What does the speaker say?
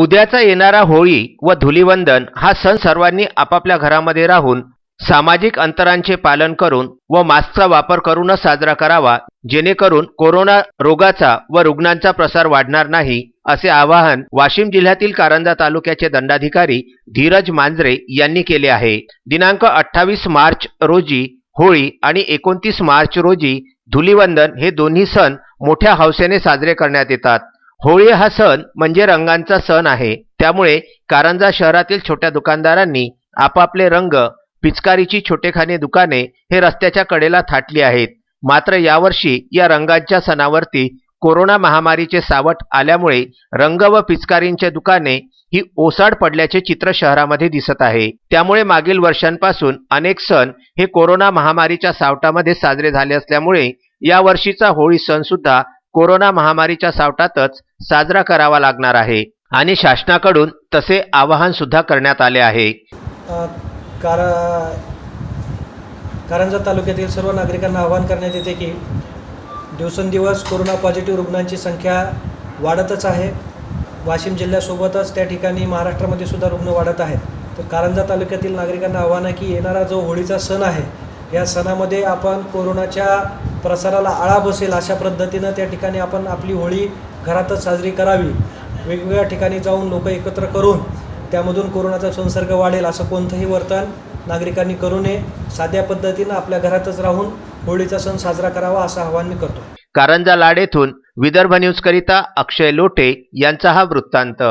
उद्याचा येणारा होळी व धुलिवंदन हा सण सर्वांनी आपापल्या घरामध्ये राहून सामाजिक अंतरांचे पालन करून व मास्कचा वापर करूनच साजरा करावा जेणेकरून कोरोना रोगाचा व रुग्णांचा प्रसार वाढणार नाही असे आवाहन वाशिम जिल्ह्यातील कारंजा तालुक्याचे दंडाधिकारी धीरज मांजरे यांनी केले आहे. दिनांक अठ्ठावीस मार्च रोजी होळी आणि एकोणतीस मार्च रोजी धुलिवंदन हे दोन्ही सण मोठ्या हौसेने साजरे करण्यात येतात. होळी हा सण म्हणजे रंगांचा सण आहे. त्यामुळे कारंजा शहरातील छोट्या दुकानदारांनी आपापले रंग पिचकारीची छोटेखानी दुकाने हे रस्त्याच्या कडेला थाटली आहेत. मात्र यावर्षी या रंगांच्या सणावरती कोरोना महामारीचे सावट आल्यामुळे रंग व पिचकारींचे दुकाने ही ओसाड पडल्याचे चित्र शहरामध्ये दिसत आहे. त्यामुळे मागील वर्षांपासून अनेक सण हे कोरोना महामारीच्या सावटामध्ये साजरे झाले असल्यामुळे यावर्षीचा होळी सण सुद्धा कोरोना महामारीच्या सावटातच साजरा करावा लागणार आहे आणि शासनाकडून तसे आवाहन सुद्धा करण्यात आले आहे. कार कारंजा तालुक्यातील सर्व नागरिकांना आवाहन करण्यात येते की दिवसेंदिवस कोरोना पॉझिटिव्ह रुग्णांची संख्या वाढतच आहे. वाशिम जिल्ह्यासोबतच त्या ठिकाणी महाराष्ट्रामध्ये सुद्धा रुग्ण वाढत आहेत. तर कारंजा तालुक्यातील नागरिकांना आव्हान आहे की येणारा जो होळीचा सण आहे या सणामध्ये आपण कोरोनाच्या प्रसाराला आळा बसेल अशा पद्धतीनं त्या ठिकाणी आपण आपली होळी घरातच साजरी करावी. वेगवेगळ्या ठिकाणी जाऊन लोक एकत्र करून त्यामधून कोरोनाचा संसर्ग वाढेल असं कोणतंही वर्तन नागरिकांनी करू नये. साध्या पद्धतीनं आपल्या घरातच राहून होळीचा सण साजरा करावा असं आवाहन मी करतो. कारंजा लाड येथून विदर्भ न्यूज करिता अक्षय लोटे यांचा हा वृत्तांत.